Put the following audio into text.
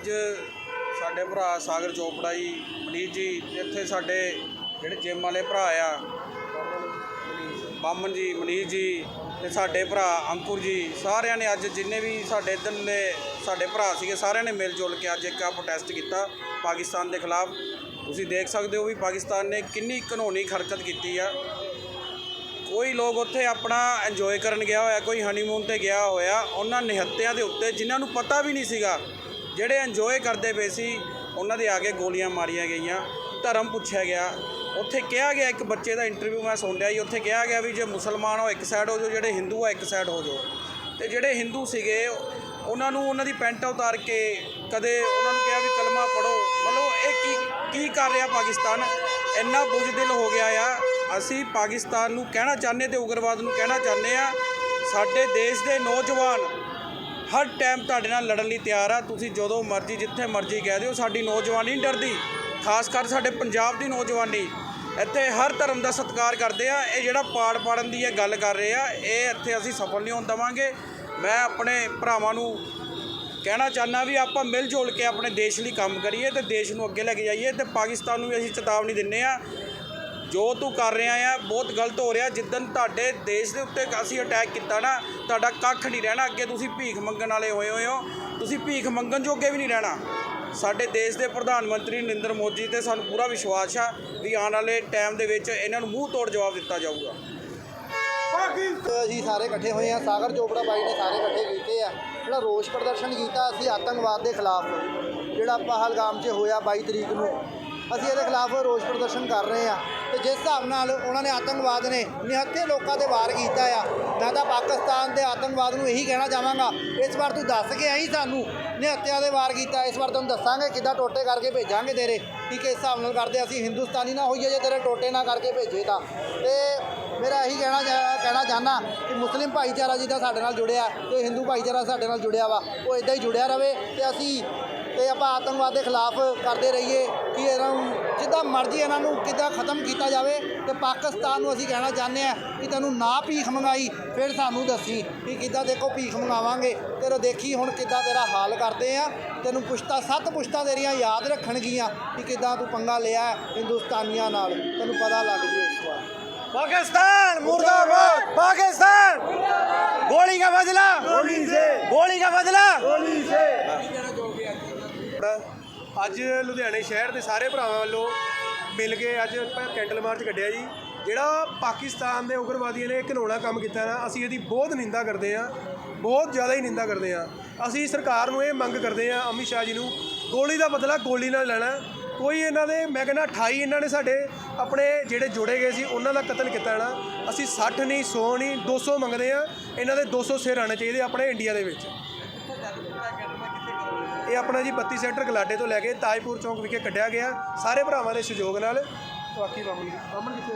ਅੱਜ ਸਾਡੇ ਭਰਾ ਸਾਗਰ ਚੋਪੜਾ ਜੀ ਮਨੀਤ ਜੀ, ਇੱਥੇ ਸਾਡੇ ਜਿਹੜੇ ਜਿਮ ਵਾਲੇ ਭਰਾ ਆ, ਬਾਮਨ ਜੀ ਮਨੀਤ ਜੀ ਤੇ ਸਾਡੇ ਭਰਾ ਅੰਕੁਰ ਜੀ, ਸਾਰਿਆਂ ਨੇ ਅੱਜ ਜਿੰਨੇ ਵੀ ਸਾਡੇ ਇਧਰ ਦੇ ਸਾਡੇ ਭਰਾ ਸੀਗੇ, ਸਾਰਿਆਂ ਨੇ ਮਿਲ ਜੁਲ ਕੇ ਅੱਜ ਇੱਕ ਆ ਪ੍ਰੋਟੈਸਟ ਕੀਤਾ ਪਾਕਿਸਤਾਨ ਦੇ ਖਿਲਾਫ। ਤੁਸੀਂ ਦੇਖ ਸਕਦੇ ਹੋ ਵੀ ਪਾਕਿਸਤਾਨ ਨੇ ਕਿੰਨੀ ਘਨੋਣੀ ਖਰਕਤ ਕੀਤੀ ਆ। ਕੋਈ ਲੋਕ ਉੱਥੇ ਆਪਣਾ ਇੰਜੋਏ ਕਰਨ ਗਿਆ ਹੋਇਆ, ਕੋਈ ਹਨੀਮੂਨ ਤੇ ਗਿਆ ਹੋਇਆ, ਉਹਨਾਂ ਨਿਹੱਤਿਆਂ ਦੇ ਉੱਤੇ, ਜਿਨ੍ਹਾਂ ਨੂੰ ਪਤਾ ਵੀ ਨਹੀਂ ਸੀਗਾ ਜਿਹੜੇ ਇੰਜੋਏ ਕਰਦੇ ਪਏ ਸੀ, ਉਹਨਾਂ ਦੇ ਆ ਕੇ ਗੋਲੀਆਂ ਮਾਰੀਆਂ ਗਈਆਂ, ਧਰਮ ਪੁੱਛਿਆ ਗਿਆ। ਉੱਥੇ ਕਿਹਾ ਗਿਆ, ਇੱਕ ਬੱਚੇ ਦਾ ਇੰਟਰਵਿਊ ਮੈਂ ਸੁਣ ਲਿਆ ਜੀ, ਉੱਥੇ ਕਿਹਾ ਗਿਆ ਵੀ ਜੇ ਮੁਸਲਮਾਨ ਹੋ ਇੱਕ ਸਾਈਡ ਹੋ ਜਾਓ, ਜਿਹੜੇ ਹਿੰਦੂ ਆ ਇੱਕ ਸਾਈਡ ਹੋ ਜਾਓ। ਤੇ ਜਿਹੜੇ ਹਿੰਦੂ ਸੀਗੇ, ਉਹਨਾਂ ਨੂੰ ਉਹਨਾਂ ਦੀ ਪੈਂਟ ਉਤਾਰ ਕੇ ਕਦੇ ਉਹਨਾਂ ਨੂੰ ਕਿਹਾ ਵੀ ਕਲਮਾ ਪੜੋ ਮਤਲਬ ਇਹ ਕੀ ਕੀ ਕਰ ਰਿਹਾ ਪਾਕਿਸਤਾਨ? ਇੰਨਾ ਬੁਝਦਿਲ ਹੋ ਗਿਆ ਆ। ਅਸੀਂ ਪਾਕਿਸਤਾਨ ਨੂੰ ਕਹਿਣਾ ਚਾਹੁੰਦੇ ਤੇ ਉਗਰਵਾਦ ਨੂੰ ਕਹਿਣਾ ਚਾਹੁੰਦੇ ਆ, ਸਾਡੇ ਦੇਸ਼ ਦੇ ਨੌਜਵਾਨ ਹਰ ਟਾਈਮ ਤੁਹਾਡੇ ਨਾਲ ਲੜਨ ਲਈ ਤਿਆਰ ਆ। ਤੁਸੀਂ ਜਦੋਂ ਮਰਜ਼ੀ, ਜਿੱਥੇ ਮਰਜ਼ੀ ਕਹਿ ਦਿਓ, ਸਾਡੀ ਨੌਜਵਾਨੀ ਨਹੀਂ ਡਰਦੀ। ਖਾਸ ਕਰ ਸਾਡੇ ਪੰਜਾਬ ਦੀ ਨੌਜਵਾਨੀ। ਇੱਥੇ ਹਰ ਧਰਮ ਦਾ ਸਤਿਕਾਰ ਕਰਦੇ ਆ। ਇਹ ਜਿਹੜਾ ਪਾੜ ਪਾੜਨ ਦੀ ਇਹ ਗੱਲ ਕਰ ਰਹੇ ਆ, ਇਹ ਇੱਥੇ ਅਸੀਂ ਸਫਲ ਨਹੀਂ ਹੋਣ ਦੇਵਾਂਗੇ। ਮੈਂ ਆਪਣੇ ਭਰਾਵਾਂ ਨੂੰ ਕਹਿਣਾ ਚਾਹੁੰਦਾ ਵੀ ਆਪਾਂ ਮਿਲ ਜੁਲ ਕੇ ਆਪਣੇ ਦੇਸ਼ ਲਈ ਕੰਮ ਕਰੀਏ ਤੇ ਦੇਸ਼ ਨੂੰ ਅੱਗੇ ਲੈ ਕੇ ਜਾਈਏ ਤੇ ਪਾਕਿਸਤਾਨ ਨੂੰ ਵੀ ਅਸੀਂ ਚੇਤਾਵਨੀ ਦਿੰਨੇ ਆ ਜੋ ਤੂੰ ਕਰ ਰਿਹਾ ਆ, ਬਹੁਤ ਗਲਤ ਹੋ ਰਿਹਾ। ਜਿੱਦਨ ਤੁਹਾਡੇ ਦੇਸ਼ ਦੇ ਉੱਤੇ ਅਸੀਂ ਅਟੈਕ ਕੀਤਾ ਨਾ, ਤੁਹਾਡਾ ਕੱਖ ਨਹੀਂ ਰਹਿਣਾ। ਅੱਗੇ ਤੁਸੀਂ ਭੀਖ ਮੰਗਣ ਵਾਲੇ ਹੋਏ ਹੋਏ ਹੋ। ਤੁਸੀਂ ਭੀਖ ਮੰਗਣ ਜੋਗੇ ਵੀ ਨਹੀਂ ਰਹਿਣਾ। ਸਾਡੇ ਦੇਸ਼ ਦੇ ਪ੍ਰਧਾਨ ਮੰਤਰੀ ਨਰਿੰਦਰ ਮੋਦੀ ਤੇ ਸਾਨੂੰ ਪੂਰਾ ਵਿਸ਼ਵਾਸ ਆ ਵੀ ਆਉਣ ਵਾਲੇ ਟਾਈਮ ਦੇ ਵਿੱਚ ਇਹਨਾਂ ਨੂੰ ਮੂੰਹ ਤੋੜ ਜਵਾਬ ਦਿੱਤਾ ਜਾਊਗਾ। ਅਸੀਂ ਸਾਰੇ ਇਕੱਠੇ ਹੋਏ ਆ। ਸਾਗਰ ਚੋਪੜਾ ਬਾਈ ਨੇ ਸਾਰੇ ਇਕੱਠੇ ਕੀਤੇ ਆ। ਜਿਹੜਾ ਰੋਸ ਪ੍ਰਦਰਸ਼ਨ ਕੀਤਾ, ਅਸੀਂ ਆਤੰਕਵਾਦ ਦੇ ਖਿਲਾਫ, ਜਿਹੜਾ ਪਹਲਗਾਮ 'ਚ ਹੋਇਆ 22 ਤਰੀਕ ਨੂੰ, ਅਸੀਂ ਇਹਦੇ ਖਿਲਾਫ ਰੋਸ ਪ੍ਰਦਰਸ਼ਨ ਕਰ ਰਹੇ ਆ। ਤੇ ਜਿਸ ਹਿਸਾਬ ਨਾਲ ਉਹਨਾਂ ਨੇ ਆਤੰਕਵਾਦ ਨੇ ਨਿਹੱਥੇ ਲੋਕਾਂ ਤੇ ਵਾਰ ਕੀਤਾ ਆ, ਮੈਂ ਤਾਂ ਪਾਕਿਸਤਾਨ ਦੇ ਆਤੰਕਵਾਦ ਨੂੰ ਇਹੀ ਕਹਿਣਾ ਚਾਹਾਂਗਾ, ਇਸ ਵਾਰ ਤੂੰ ਦੱਸ ਕੇ ਆਈ ਸਾਨੂੰ ਨਿਹੱਤਿਆਂ ਦੇ ਵਾਰ ਕੀਤਾ, ਇਸ ਵਾਰ ਤੁਹਾਨੂੰ ਦੱਸਾਂਗੇ ਕਿੱਦਾਂ ਟੋਟੇ ਕਰਕੇ ਭੇਜਾਂਗੇ ਤੇਰੇ ਕਿ ਕਿਸ ਹਿਸਾਬ ਨਾਲ ਕਰਦੇ ਅਸੀਂ ਹਿੰਦੁਸਤਾਨੀ ਨਾ ਹੋਈਏ ਜੇ ਤੇਰੇ ਟੋਟੇ ਨਾ ਕਰਕੇ ਭੇਜੇ ਤਾਂ। ਤੇ ਮੇਰਾ ਇਹੀ ਕਹਿਣਾ ਚਾ- ਕਹਿਣਾ ਚਾਹੁੰਦਾ ਕਿ ਮੁਸਲਿਮ ਭਾਈਚਾਰਾ ਜਿੱਦਾਂ ਸਾਡੇ ਨਾਲ ਜੁੜਿਆ ਤੇ ਹਿੰਦੂ ਭਾਈਚਾਰਾ ਸਾਡੇ ਨਾਲ ਜੁੜਿਆ ਵਾ, ਉਹ ਇਦਾਂ ਹੀ ਜੁੜਿਆ ਰਵੇ ਤੇ ਅਸੀਂ ਤੇ ਆਪਾਂ ਆਤੰਕਵਾਦ ਦੇ ਖਿਲਾਫ ਕਰਦੇ ਰਹੀਏ ਕਿ ਇਹਨਾਂ ਨੂੰ ਜਿੱਦਾਂ ਮਰਜ਼ੀ ਇਹਨਾਂ ਨੂੰ ਕਿੱਦਾਂ ਖਤਮ ਕੀਤਾ ਜਾਵੇ ਤੇ ਪਾਕਿਸਤਾਨ ਨੂੰ ਅਸੀਂ ਕਹਿਣਾ ਚਾਹੁੰਦੇ ਆ ਕਿ ਤੈਨੂੰ ਨਾ ਭੀਖ ਮੰਗਾਈ ਫਿਰ ਸਾਨੂੰ ਦੱਸੀ ਕਿ ਕਿੱਦਾਂ ਦੇਖੋ ਭੀਖ ਮੰਗਾਵਾਂਗੇ। ਤੇਰਾ ਦੇਖੀ ਹੁਣ ਕਿੱਦਾਂ ਤੇਰਾ ਹਾਲ ਕਰਦੇ ਆ ਤੈਨੂੰ ਪੁਸ਼ਤਾ ਸੱਤ ਪੁਸ਼ਤਾ ਤੇਰੀਆਂ ਯਾਦ ਰੱਖਣਗੀਆਂ ਕਿ ਕਿੱਦਾਂ ਤੂੰ ਪੰਗਾ ਲਿਆ ਹਿੰਦੁਸਤਾਨੀਆਂ ਨਾਲ। ਤੈਨੂੰ ਪਤਾ ਲੱਗ ਜੂ ਇਸ ਵਾਰ। ਪਾਕਿਸਤਾਨ ਮੁਰਦਾਬਾਦ! ਪਾਕਿਸਤਾਨ! ਗੋਲੀ ਦਾ ਬਦਲਾ ਗੋਲੀ ਸੇ। ਗੋਲੀ ਦਾ ਬਦਲਾ ਗੋਲੀ ਸੇ। ਅੱਜ ਲੁਧਿਆਣੇ ਸ਼ਹਿਰ ਦੇ ਸਾਰੇ ਭਰਾਵਾਂ ਵੱਲੋਂ ਮਿਲ ਕੇ ਅੱਜ ਆਪਾਂ ਕੈਂਡਲ ਮਾਰਚ ਕੱਢਿਆ ਜੀ। ਜਿਹੜਾ ਪਾਕਿਸਤਾਨ ਦੇ ਉਗਰਵਾਦੀਆਂ ਨੇ ਘਿਨੌਣਾ ਕੰਮ ਕੀਤਾ ਨਾ, ਅਸੀਂ ਇਹਦੀ ਬਹੁਤ ਨਿੰਦਾ ਕਰਦੇ ਹਾਂ, ਬਹੁਤ ਜ਼ਿਆਦਾ ਹੀ ਨਿੰਦਾ ਕਰਦੇ ਹਾਂ। ਅਸੀਂ ਸਰਕਾਰ ਨੂੰ ਇਹ ਮੰਗ ਕਰਦੇ ਹਾਂ, ਅਮਿਤ ਸ਼ਾਹ ਜੀ ਨੂੰ, ਗੋਲੀ ਦਾ ਬਦਲਾ ਗੋਲੀ ਨਾਲ ਲੈਣਾ। ਕੋਈ ਇਹਨਾਂ ਦੇ, ਮੈਂ ਕਹਿੰਦਾ 28 ਇਹਨਾਂ ਨੇ ਸਾਡੇ ਆਪਣੇ ਜਿਹੜੇ ਜੁੜੇ ਗਏ ਸੀ, ਉਹਨਾਂ ਦਾ ਕਤਲ ਕੀਤਾ ਨਾ, ਅਸੀਂ 60 ਨਹੀਂ 100 ਨਹੀਂ 200 ਮੰਗਦੇ ਆ ਇਹਨਾਂ ਦੇ 200 ਸਿਰ ਆਣੇ ਚਾਹੀਦੇ ਆਪਣੇ ਇੰਡੀਆ ਦੇ ਵਿੱਚ। ਇਹ ਆਪਣਾ ਜੀ 32 ਸੈਕਟਰ ਗਲਾਡੇ ਤੋਂ ਲੈ ਕੇ ਤਾਜਪੁਰ ਚੌਂਕ ਵਿਖੇ ਕੱਢਿਆ ਗਿਆ। ਸਾਰੇ ਭਰਾਵਾਂ ਦੇ ਸਹਿਯੋਗ ਨਾਲ। ਬਾਕੀ ਬਾਮਨ ਬਾਮਨ ਕਿੱਥੇ